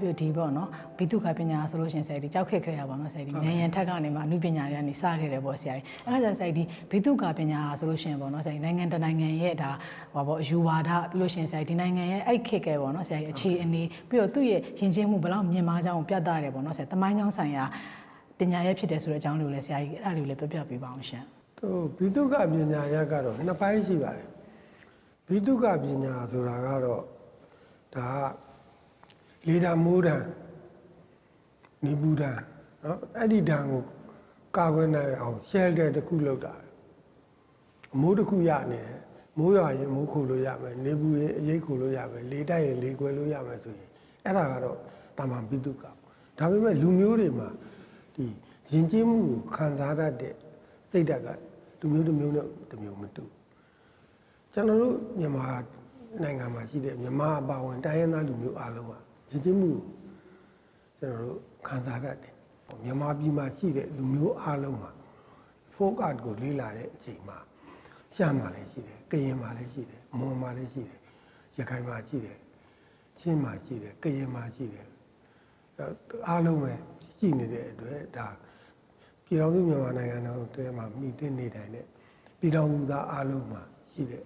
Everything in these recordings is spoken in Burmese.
ကြီးပြီးဒီပေါ့နော်ဘိတုကပညာဆိုလို့ရှရင်ဆရာကြီးကြောက်ခက်ခဲ့ရပါတော့ဆရာကြီးဉာဏ်ရံထက်ကနေမှအမှုပညာတွေကနေစခဲ့တယ်ပေါ့ဆရာကြီးအဲ့ဒါကြောင့်ဆရာကြီးဘိတုကပညာဆိုလို့ရှရင်ပေါ့နော်ဆရာကြီးနိုင်ငံတနိုင်ငံရဲ့ဒါဟောပေါ့ယူဝါဒပြီးလို့ရှရင်ဆရာကြီးဒီနိုင်ငံရဲ့အဲ့ခက်ခဲပေါ့နော်ဆရာကြီးအခြေအနေပြီးတော့သူ့ရဲ့ယဉ်ကျေးမှုဘယ်လောက်မြင့်မားကြောင်းကိုပြသတယ်ပေါ့နော်ဆရာတမိုင်းကြောင်းဆိုင်ရာပညာရဲ့ဖြစ်တယ်ဆိုတဲ့အကြောင်းလေးကိုလည်းဆရာကြီးအဲ့ဒါလေးကိုလည်းပြပြပေးပါအောင်ရှင်သူဘိတုကပညာရပ်ကတော့နှစ်ပိုင်းရှိပါတယ်ဘိတုကပညာဆိုတာကတော့ဒါက လေဓာမိုးဓာနိဗ္ဗူဒံနော်အဲ့ဒီဓာန်ကိုကာကွယ်နိုင်အောင် shelter တစ်ခုလုပ်တာအမိုးတစ်ခုရနေတယ်မိုးရွာရင်မိုးခိုလို့ရမယ်နေဘူးရင်အရေးခိုလို့ရမယ်လေတိုက်ရင်လေကွယ်လို့ရမယ်ဆိုရင်အဲ့ဒါကတော့တာမန်ဘိတုကပေါ့ဒါပေမဲ့လူမျိုးတွေမှာဒီယဉ်ကျေးမှုကိုခံစားတတ်တဲ့စိတ်ဓာတ်ကလူမျိုးတစ်မျိုးနဲ့တစ်မျိုးမတူဘူးကျွန်တော်တို့မြန်မာနိုင်ငံမှာရှိတဲ့မြန်မာအပါအဝင်တိုင်းရင်းသားလူမျိုးအားလုံးက ယဉ်ကျေးမှုကိုကျွန်တော်တို့ခံစားတတ်တယ်မြန်မာပြည်မှာရှိတဲ့လူမျိုးအားလုံးမှာ folk art ကိုလေ့လာတဲ့အချိန်မှာရှမ်းမှာလည်းရှိတယ်ကရင်မှာလည်းရှိတယ်မွန်မှာလည်းရှိတယ်ရခိုင်မှာရှိတယ်ချင်းမှာရှိတယ်ကရင်မှာရှိတယ်အဲအားလုံးပဲရှိနေတဲ့အတွက်ဒါပြည်တော်စုမြန်မာနိုင်ငံတော်တဲမှာမိတင်နေတိုင်းနဲ့ပြည်တော်စုသားအားလုံးမှာရှိတဲ့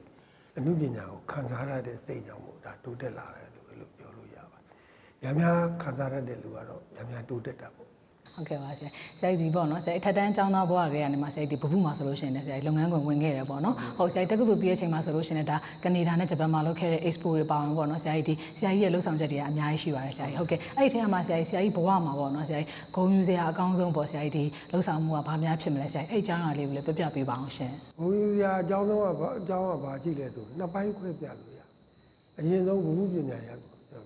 အမှုပညာကိုခံစားရတဲ့စိတ်ကြောင့်မို့ဒါတိုးတက်လာတယ်လို့အဲ့လိုပြောလို့ရပါတယ်။ များများခံစားရတဲ့လူကတော့များများတိုးတက်တာပေါ့ဟုတ်ကဲ့ပါဆရာဆရာကြီးဒီပေါ့နော်ဆရာအထက်တန်းကျောင်းသားဘဝကလေးကနေမှဆရာကြီးဒီဘဘူးမှာဆိုလို့ရှိရင်လည်းဆရာကြီးလုပ်ငန်းခွင်ဝင်ခဲ့တယ်ပေါ့နော်ဟုတ်ဆရာကြီးတက္ကသိုလ်ပြီးတဲ့အချိန်မှာဆိုလို့ရှိရင်လည်းဒါကနေဒါနဲ့ဂျပန်မှာလုပ်ခဲ့တဲ့ expo တွေပါဝင်ပေါ့နော်ဆရာကြီးဒီဆရာကြီးရဲ့လှုပ်ဆောင်ချက်တွေကအများကြီးရှိပါတယ်ဆရာကြီးဟုတ်ကဲ့အဲ့ဒီထဲမှာဆရာကြီးဆရာကြီးဘဝမှာပေါ့နော်ဆရာကြီးဂုဏ်ယူစရာအကောင်းဆုံးပေါ့ဆရာကြီးဒီလှုပ်ဆောင်မှုကဘာများဖြစ်မလဲဆရာကြီးအဲ့အကြောင်းအရာလေးကိုလည်းပြပြပေးပါအောင်ရှင်ဘုံယူရာအကြောင်းဆုံးကဘာအကြောင်းကဘာရှိလဲဆိုနှစ်ပိုင်းခွဲပြလို့ရအရင်ဆုံးဘုဟုပညာရ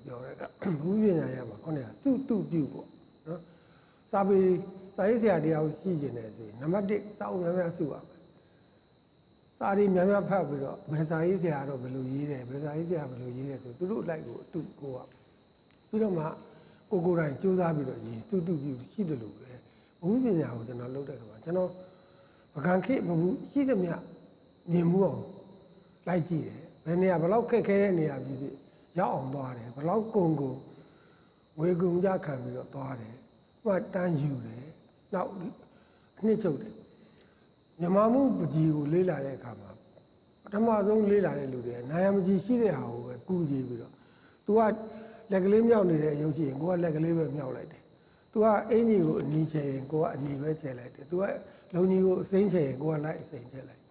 ပ်ကိုပြောတဲ့ကဘုဟုပညာရပ်မှာခေါင်းကစုတုပြုပေါ့နော်စာပေစာရေးဆရာတရားကိုရှိကျင်တယ်ဆိုရင်နံပါတ်1စာအုပ်များများစုရမယ်စာရီများများဖတ်ပြီးတော့ဘယ်စာရေးဆရာတော့ဘယ်လိုရေးတယ်ဘယ်စာရေးဆရာဘယ်လိုရေးတယ်ဆိုသူတို့အလိုက်ကိုအတူကိုရပြီးတော့မှကိုကိုယ်တိုင်စူးစမ်းပြီးတော့ရေးစုတုပြုရှိတယ်လို့ပဲဘုဟုပညာကိုကျွန်တော်လုပ်တဲ့ခါမှာကျွန်တော်ပကံခေမဘူးရှိသမျှမြင်မှုအောင်လိုက်ကြည့်တယ်ဘယ်နေရာဘယ်လောက်ခက်ခဲတဲ့နေရာဖြစ်ဖြစ် ရောက်အောင်သွားတယ်ဘယ်လောက်ကုံကုံဝေကုံကြခံပြီးတော့သွားတယ်ဟိုကတန်းယူတယ်နောက်အနှစ်ချုပ်တယ်မြမမှုပကြီးကိုလေးလာတဲ့အခါမှာပထမဆုံးလေးလာတဲ့လူတွေနာယမကြီးရှိတဲ့ဟာကိုပဲကူကြည့်ပြီးတော့ तू ကလက်ကလေးမြောက်နေတဲ့အယုတ်ရှိရင်ကိုကလက်ကလေးပဲမြောက်လိုက်တယ် तू ကအင်ကြီးကိုအနီးချဲရင်ကိုကအနီးပဲချဲလိုက်တယ် तू ကလုံကြီးကိုအစိမ့်ချဲရင်ကိုကလိုက်အစိမ့်ချဲလိုက်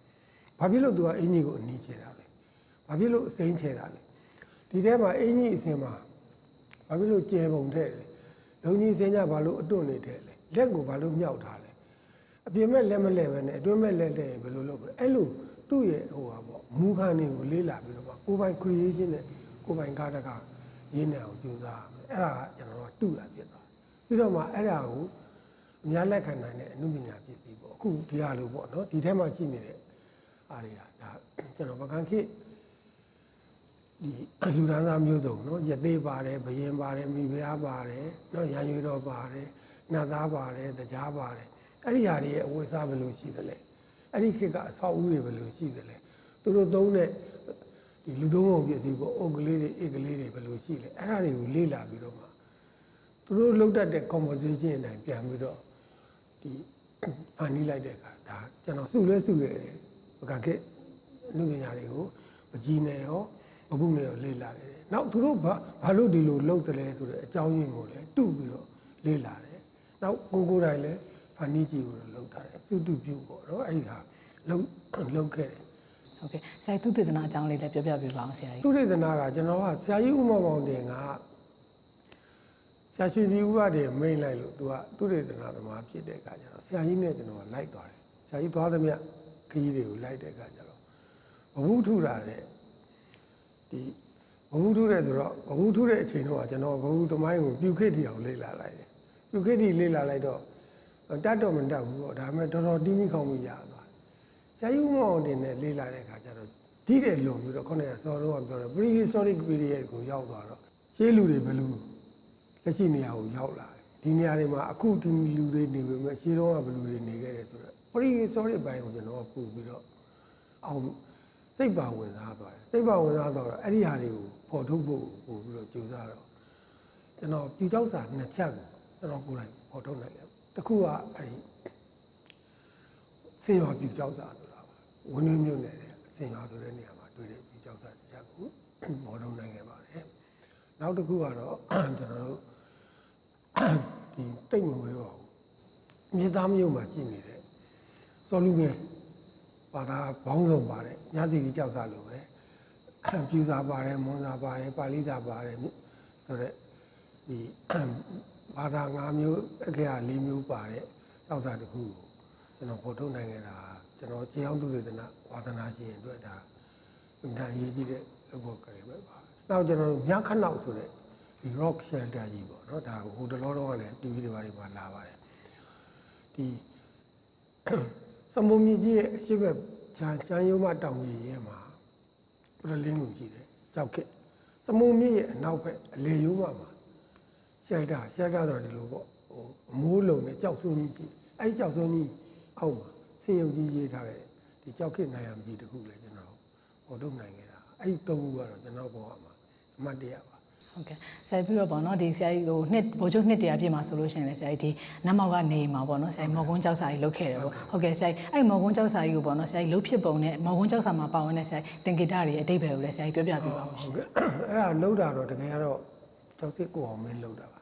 ဘာဖြစ်လို့ तू ကအင်ကြီးကိုအနီးချဲတာလဲဘာဖြစ်လို့အစိမ့်ချဲတာလဲ ဒီထဲမှာအင်ကြီးအစင်မှာဘာဖြစ်လို့ကျဲပုံထဲလဲလုံကြီးအစင်ကဘာလို့အတွန့်နေတယ်လဲလက်ကိုဘာလို့မြောက်ထားလဲအပြင်မဲ့လက်မလဲပဲနဲ့အတွင်းမဲ့လက်လဲရင်ဘယ်လိုလုပ်လဲအဲ့လိုသူ့ရဲ့ဟိုဟာပေါ့မူခန်းတွေကိုလေးလာပြီးတော့မှကိုယ်ပိုင် creation နဲ့ကိုယ်ပိုင်ကားတကာရင်းနေအောင်ကြိုးစားရမယ်အဲ့ဒါကကျွန်တော်တို့တူတာဖြစ်သွားပြီးတော့မှအဲ့ဒါကိုအများလက်ခံနိုင်တဲ့အမှုပညာပစ္စည်းပေါ့အခုဒီဟာလိုပေါ့နော်ဒီထဲမှာရှိနေတဲ့အားတွေကဒါကျွန်တော်ပကံခေ တ်ဒီလူဒန်းစားမျိုးစုံနော်ရသေးပါတယ်ဘယင်ပါတယ်မိဖုရားပါတယ်နော်ရန်ရွေတော်ပါတယ်နတ်သားပါတယ်တရားပါတယ်အဲ့ဒီဟာတွေရဲ့အဝတ်စားဘယ်လိုရှိသလဲအဲ့ဒီခေတ်ကအဆောက်အဦတွေဘယ်လိုရှိသလဲသူတို့သုံးတဲ့ဒီလူသုံးပုံပစ္စည်းပေါ့အုတ်ကလေးတွေအိတ်ကလေးတွေဘယ်လိုရှိလဲအဲ့ဒါတွေကိုလေ့လာပြီးတော့မှသူတို့လုပ်တတ်တဲ့ composition အတိုင်းပြန်ပြီးတော့ဒီဖန်တီးလိုက်တဲ့အခါဒါကျွန်တော်စုလဲစုရဲပကံခေတ်လူပညာတွေကိုမကြီးနဲ့ရော မပုနဲ့ရောလေ့လာတယ်။နောက်သူတို့ဘာဘာလို့ဒီလိုလုပ်တယ်လဲဆိုတဲ့အကြောင်းရင်းကိုလည်းတူပြီးတော့လေ့လာတယ်။နောက်ကိုကိုယ်တိုင်လည်းဖန်တီးကြည့်ပြီးတော့လုပ်တာတယ်။စုတုပြုပေါ့နော်အဲ့ဒီဟာလုပ်လုပ်ခဲ့တယ်ဟုတ်ကဲ့ဆရာကြီးသူတည်တနာအကြောင်းလေးလည်းပြပြပေးပါအောင်ဆရာကြီးသူရိသနာကကျွန်တော်ကဆရာကြီးဥမ္မောင်မောင်တင်ကဆရာရွှေပြည်ဥပဒေမိန်လိုက်လို့သူကသူရိသနာသမားဖြစ်တဲ့အခါကျတော့ဆရာကြီးနဲ့ကျွန်တော်ကလိုက်သွားတယ်ဆရာကြီးသွားသမျှခကြီးတွေကိုလိုက်တဲ့အခါကျတော့ဘဝထုတာတဲ့ ဒီဘဝထုတဲ့ဆိုတော့ဘဝထုတဲ့အချိန်တော့ကျွန်တော်ဘဝသမိုင်းကိုပြုခိတိအောင်လေ့လာလိုက်တယ်ပြုခိတိလေ့လာလိုက်တော့တတ်တော့မတတ်ဘူးပေါ့ဒါပေမဲ့တော်တော်တီးမိခေါင်းမိရသွားတယ်ဆရာကြီးဦးမောင်တင်နဲ့လေးလာတဲ့အခါကျတော့ဒီတဲ့လွန်ပြီးတော့ခုနကစောတော့ပြောတယ် prehistoric period ကိုရောက်သွားတော့ရှေးလူတွေဘယ်လိုလက်ရှိနေရာကိုရောက်လာတယ်ဒီနေရာတွေမှာအခုဒီလူတွေနေပေမဲ့ရှေးတော့ကဘယ်လိုတွေနေခဲ့တယ်ဆိုတော့ prehistoric ဘိုင်းကိုကျွန်တော်ပို့ပြီးတော့အောင် စိတ်ပါဝင်စားသွားတယ်စိတ်ပါဝင်စားသွားတော့အဲ့ဒီဟာတွေကိုပေါ်ထုတ်ဖို့ပို့ပြီးတော့ကြိုးစားတော့ကျွန်တော်ပြူကြောက်စာနှစ်ချက်ကိုကျွန်တော်ကိုယ်တိုင်ပေါ်ထုတ်နိုင်တယ်တစ်ခုကအဲဒီစင်ရွာပြူကြောက်စာဆိုတာပါဝင်းနှင်းမြို့နယ်တဲ့စင်ရွာဆိုတဲ့နေရာမှာတွေ့တဲ့ပြူကြောက်စာတစ်ချက်ကိုပေါ်ထုတ်နိုင်ခဲ့ပါတယ်နောက်တစ်ခုကတော့ကျွန်တော်တို့ဒီတိတ်မဝဲပါဘူးမြေသားမြို့မှာကြည့်နေတဲ့စောလူငယ် ပါတာဘောင်းစုံပါတယ်ညစီကြီးကြောက်စာလိုပဲပြူစာပါတယ်မွန်စာပါတယ်ပါဠိစာပါတယ်ဆိုတော့ဒီဘာသာ၅မျိုးအခရာ၄မျိုးပါတဲ့ကြောက်စာတစ်ခုကိုကျွန်တော်ပေါ်ထုတ်နိုင်ခဲ့တာကျွန်တော်ကျေအောင်သူတွေတနာဝါသနာရှင်အတွက်ဒါအမှန်အရေးကြီးတဲ့လုပ်ဖို့ကြရပဲပါနောက်ကျွန်တော်မြခနောက်ဆိုတဲ့ဒီ rock shelter ကြီးပေါ့နော်ဒါဟိုတလောတော့ကလည်း TV တွေပါတွေမှာလာပါတယ်ဒီ စမုံမြင့်ကြီးရဲ့အရှိဘက်ချာချမ်းရုံးမတောင်ကြီးရဲမှာပရလင်းကိုရှိတယ်ကြောက်ခက်စမုံမြင့်ရဲ့အနောက်ဘက်အလေရုံးမမှာရှယ်တာရှယ်တာတော့ဒီလိုပေါ့ဟိုအမိုးလုံးနဲ့ကြောက်စွန်းကြီးကြီးအဲ့ဒီကြောက်စွန်းကြီးအောက်မှာစင်ရုံကြီးရေးထားတဲ့ဒီကြောက်ခက်နိုင်ရမကြီးတခုလေကျွန်တော်ဟောထုတ်နိုင်ခဲ့တာအဲ့ဒီသုံးခုကတော့ကျွန်တော်ဘောမှာအမှတ်တရပါ ဟုတ်ကဲ့ဆရာပြီးတော့ပေါ့နော်ဒီဆရာကြီးဟိုနှစ်ဗိုလ်ချုပ်နှစ်တရာပြည့်မှာဆိုလို့ရှိရင်လည်းဆရာကြီးဒီနတ်မောက်ကနေမှာပေါ့နော်ဆရာကြီးမော်ကွန်းကျောက်စာကြီးလုတ်ခဲ့တယ်ပေါ့ဟုတ်ကဲ့ဆရာကြီးအဲ့မော်ကွန်းကျောက်စာကြီးကိုပေါ့နော်ဆရာကြီးလုတ်ဖြစ်ပုံနဲ့မော်ကွန်းကျောက်စာမှာပါဝင်တဲ့ဆရာကြီးသင်္ကေတတွေအတိတ်ဘယ်ကိုလည်းဆရာကြီးပြောပြပေးပါဦးရှင်ဟုတ်ကဲ့အဲ့ဒါလှုပ်တာတော့တကယ်ကတော့ကျောက်စစ်ကိုအောင်မင်းလှုပ်တာပါ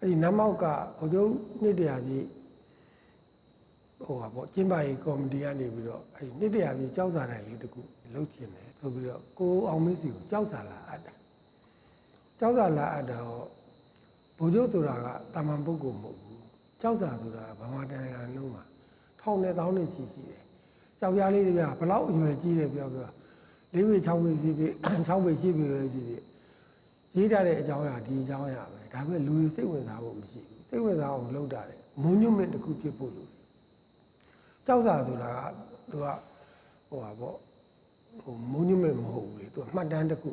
အဲ့ဒီနတ်မောက်ကဘုံကျုံနှစ်တရာကြီးဟိုပါပေါ့ကျင်းပါရေးကော်မတီကနေပြီးတော့အဲ့ဒီနှစ်တရာကြီးကြောက်စာတိုင်းလေးတခုလှုပ်ချင်တယ်ဆိုပြီးတော့ကိုအောင်မင်းစီကိုကြောက်စာလာအပ်တာ ကြောက်စာလာအပ်တော့ဘုံကျုံဆိုတာကတာမန်ပုဂ္ဂိုလ်မဟုတ်ဘူးကြောက်စာဆိုတာဗမာတိုင်းကလုံးမှာထောင်နဲ့တောင်းနဲ့ချီရှိတယ်ကြောက်ပြားလေးတွေကဘလောက်အရွယ်ကြီးတယ်ပြောပြောလေးပေ6ပေဖြစ်ဖြစ်6ပေ10ပေပဲဖြစ်ဖြစ်ရေးထားတဲ့အကြောင်းအရာဒီအကြောင်းအရာပဲဒါပေမဲ့လူတွေစိတ်ဝင်စားဖို့မရှိဘူးစိတ်ဝင်စားအောင်လုပ်တာတယ်မုံညွတ်မဲ့တစ်ခုဖြစ်ဖို့လိုတယ်ကြောက်စာဆိုတာကသူကဟိုပါပေါ့ဟိုမုံညွတ်မဲ့မဟုတ်ဘူးလေသူကမှတ်တမ်းတစ်ခု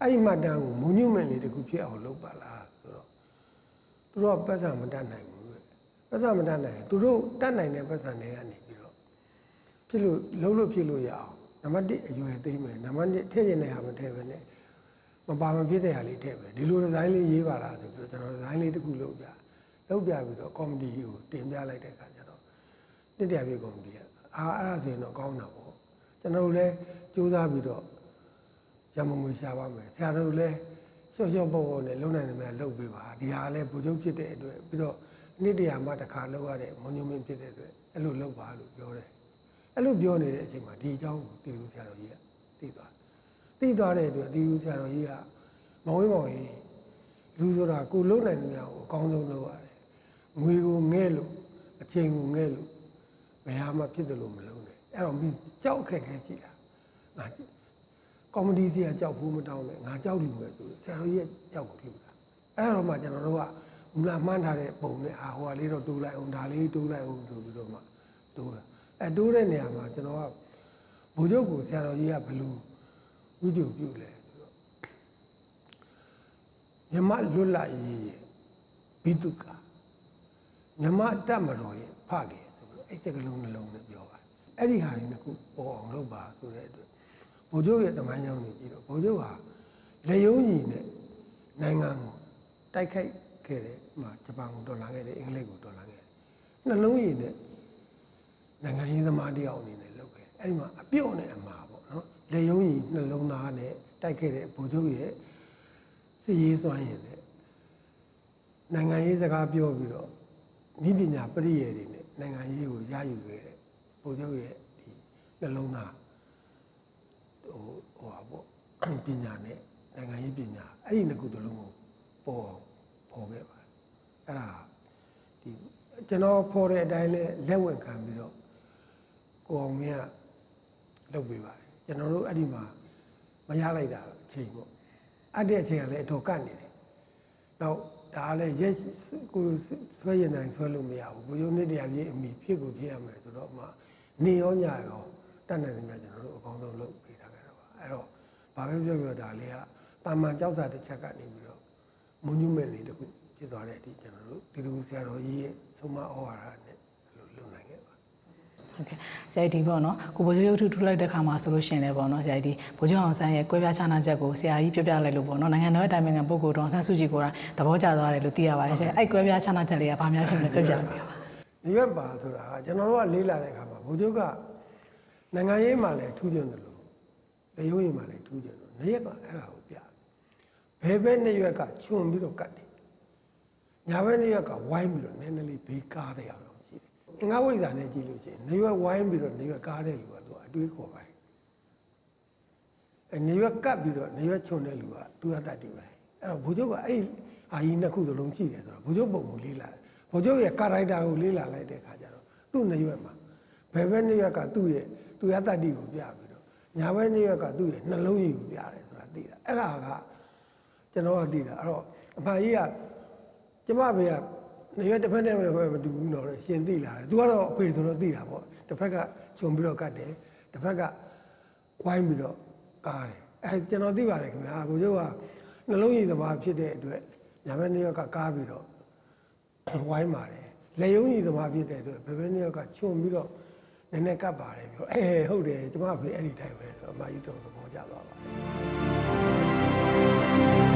အဲ့ဒီမှတ်တမ်းကိုမုံညွတ်မဲ့လေးတစ်ခုဖြစ်အောင်လုပ်ပါလားဆိုတော့သူတို့ကပတ်စံမတတ်နိုင်ဘူးပတ်စံမတတ်နိုင်သူတို့တတ်နိုင်တဲ့ပတ်စံတွေကနေပြီးတော့ဖြစ်လို့လုံးလို့ဖြစ်လို့ရအောင်နံပါတ်1အရွယ်သိမ့်မယ်နံပါတ်2ထည့်ရင်လည်းဟာမထည့်ပဲနဲ့မပါမဖြစ်တဲ့ဟာလေးထည့်ပဲဒီလိုဒီဇိုင်းလေးရေးပါလားဆိုပြီးတော့ကျွန်တော်ဒီဇိုင်းလေးတစ်ခုလုပ်ပြလုပ်ပြပြီးတော့ကော်မတီကိုတင်ပြလိုက်တဲ့အခါကျတော့တစ်တရားပြကော်မတီကအာအဲ့ဒါဆိုရင်တော့ကောင်းတာပေါ့ကျွန်တော်တို့လည်းစူးစမ်းပြီးတော့ ရမငွေရှာပါမယ်ဆရာတို့လည်းရှော့ရှော့ပေါ့ပေါ့နဲ့လုံနိုင်တယ်များလုပ်ပေးပါဒီဟာလည်းပူချုပ်ဖြစ်တဲ့အတွက်ပြီးတော့နေ့တရာမှတစ်ခါလုပ်ရတဲ့မွန်ညွန့်မင်းဖြစ်တဲ့အတွက်အဲ့လိုလုပ်ပါလို့ပြောတယ်အဲ့လိုပြောနေတဲ့အချိန်မှာဒီအကြောင်းကိုတီလူဆရာတော်ကြီးကသိသွားသိသွားတဲ့အတွက်တီလူဆရာတော်ကြီးကမဝင်းမောင်ကြီးလူဆိုတာကိုလုံးနိုင်တဲ့များကိုအကောင်းဆုံးလုပ်ရတယ်ငွေကိုငဲ့လို့အချိန်ကိုငဲ့လို့ဘယ်ဟာမှဖြစ်တယ်လို့မလုံးနဲ့အဲ့တော့မိကြောက်ခက်ခဲကြည့်တာငါ ကောမဒီစီကကြောက်ဘူးမတောင်းနဲ့ငါကြောက်လူပဲဆိုဆရာတော်ကြီးကကြောက်ကိုလှူတာအဲ့တော့မှကျွန်တော်တို့ကမူလာမှန်းထားတဲ့ပုံနဲ့အာဟိုကလေးတော့တိုးလိုက်အောင်ဒါလေးတိုးလိုက်အောင်ဆိုပြီးတော့မှတိုးတာအဲတိုးတဲ့နေရာမှာကျွန်တော်ကဘုံချုပ်ကိုဆရာတော်ကြီးကဘယ်လိုဝိကြုပြုလဲဆိုတော့မြမလွတ်လပ်ရေးရဲ့ဘိတုကမြမတတ်မတော်ရဲ့ဖခင်ဆိုပြီးအဲ့စကလုံးနှလုံးနဲ့ပြောပါတယ်အဲ့ဒီဟာတွေနှစ်ခုပေါ်အောင်လုပ်ပါဆိုတဲ့အတွက် ဘုံချုပ်ရဲ့တမန်ကြောင့်နေကြည့်တော့ဘုံချုပ်ဟာလေယုံကြီးနဲ့နိုင်ငံကိုတိုက်ခိုက်ခဲ့တယ်မှာဂျပန်ကိုတော်လှန်ခဲ့တယ်အင်္ဂလိပ်ကိုတော်လှန်ခဲ့တယ်နှလုံးရည်နဲ့နိုင်ငံရေးသမားတယောက်အနေနဲ့လုပ်ခဲ့အဲ့ဒီမှာအပြုတ်နဲ့အမှာပေါ့နော်လေယုံကြီးနှလုံးသားနဲ့တိုက်ခဲ့တဲ့ဗိုလ်ချုပ်ရဲ့စီရေးစွမ်းရည်နဲ့နိုင်ငံရေးစကားပြောပြီးတော့ဤပညာပရိယေတွေနဲ့နိုင်ငံရေးကိုရယူခဲ့တဲ့ဗိုလ်ချုပ်ရဲ့ဒီနှလုံးသား ဟိုဟိုပါပေါ့ပညာနဲ့နိုင်ငံရေးပညာအဲ့ဒီနှစ်ခုတလုံးကိုပေါ်အောင်ပေါ်ခဲ့ပါတယ်အဲ့ဒါဒီကျွန်တော်ဖော်တဲ့အတိုင်းလဲလက်ဝင်ခံပြီးတော့ကိုအောင်မင်းကလုပ်ပေးပါတယ်ကျွန်တော်တို့အဲ့ဒီမှာမရလိုက်တာအချိန်ပေါ့အဲ့ဒီအချိန်ကလည်းအတော်ကတ်နေတယ်နောက်ဒါလည်းရက်ကိုဆွဲရင်တိုင်းဆွဲလို့မရဘူးဘုရုံနှစ်တရားကြီးအမိဖြစ်ကိုဖြစ်ရမယ်ဆိုတော့မှနေရောညရောတတ်နိုင်တယ်များကျွန်တော်တို့အကောင်းဆုံးလုပ်ပေးထားကြတော့ပါ အဲ့တော့ဘာပဲပြောပြောဒါလေးကတာမန်ကြောက်စာတစ်ချက်ကနေပြီးတော့မွန်ညွမဲ့လေးတစ်ခုဖြစ်သွားတဲ့အထိကျွန်တော်တို့ဒီလိုဆရာတော်ကြီးရဲ့ဆုံးမဩဝါဒနဲ့လို့လုပ်နိုင်ခဲ့ပါဟဟုတ်ကဲ့ဆရာကြီးဒီပေါ့နော်ကိုဘိုးကျိုးရုပ်ထုထူလိုက်တဲ့ခါမှာဆိုလို့ရှရင်လည်းပေါ့နော်ဆရာကြီးဒီဘိုးကျိုးအောင်ဆန်းရဲ့ကွဲပြားခြားနာချက်ကိုဆရာကြီးပြပြလိုက်လို့ပေါ့နော်နိုင်ငံတော်ရဲ့တိုင်ပင်ခံပုဂ္ဂိုလ်တော်ဆန်းစုကြည်ကိုယ်တိုင်သဘောကျသွားတယ်လို့သိရပါတယ်ဆရာအဲ့ကွဲပြားခြားနာချက်လေးကဘာများဖြစ်မလဲပြပြပေးပါဒီဘက်ပါဆိုတာကကျွန်တော်တို့ကလေးလာတဲ့အခါမှာဘုချုပ်ကနိုင်ငံရေးမှာလည်းထူးချွန်တယ်လို့ လေယုံရေးမှာလည်းထူးချွန်တယ်နေရက်ကအဲ့ဒါကိုပြဘယ်ဘက်နှစ်ရွက်ကခြုံပြီးတော့ကတ်တယ်ညာဘက်နှစ်ရွက်ကဝိုင်းပြီးတော့နည်းနည်းလေးဘေးကားတဲ့အောင်ရှိတယ်အင်္ဂါဝိဇ္ဇာနဲ့ကြည့်လို့ရှိရင်နေရွက်ဝိုင်းပြီးတော့နေရွက်ကားတဲ့လူကသူအတွေးခေါ်ပါတယ်အဲနေရွက်ကတ်ပြီးတော့နေရွက်ခြုံတဲ့လူကသူကတတ်တည်ပဲအဲ့တော့ဘုချုပ်ကအဲ့အာကြီးနှစ်ခုစလုံးကြည့်တယ်ဆိုတော့ဘုချုပ်ပုံကိုလေးလာတယ်ဘုချုပ်ရဲ့ကာရိုက်တာကိုလေးလာလိုက်တဲ့အခါကျတော့သူ့နေရွက်မှာဘယ်ဘက်နေရွက်ကသူ့ရဲ့သူရတတ်တည်ကိုပြပြီးတော့ ညာဘက်နေရွက်ကသူ့ရဲ့နှလုံးရည်ကိုပြတယ်ဆိုတာသိတာအဲ့ဒါကကျွန်တော်ကသိတာအဲ့တော့အဖကြီးကကျမဘေးကနေရွက်တစ်ဖက်နဲ့ပဲမတူဘူးတော့ရှင်သိလာတယ်သူကတော့အဖေဆိုတော့သိတာပေါ့တစ်ဖက်ကဂျုံပြီးတော့ကတ်တယ်တစ်ဖက်ကဝိုင်းပြီးတော့ကားတယ်အဲကျွန်တော်သိပါတယ်ခင်ဗျာကိုကျိုးကနှလုံးရည်သမားဖြစ်တဲ့အတွက်ညာဘက်နှစ်ယောက်ကကားပြီးတော့ဝိုင်းပါတယ်လက်ယုံရည်သမားဖြစ်တဲ့အတွက်ဘယ်ဘက်နှစ်ယောက်ကခြုံပြီးတော့န ည်းနည်းကပ်ပါတယ်ပြောအဲဟုတ်တယ်ကျမဖေအဲ့ဒီတိုင်းပဲဆိုအမကြီးတော်သဘောကျသွားပါတယ်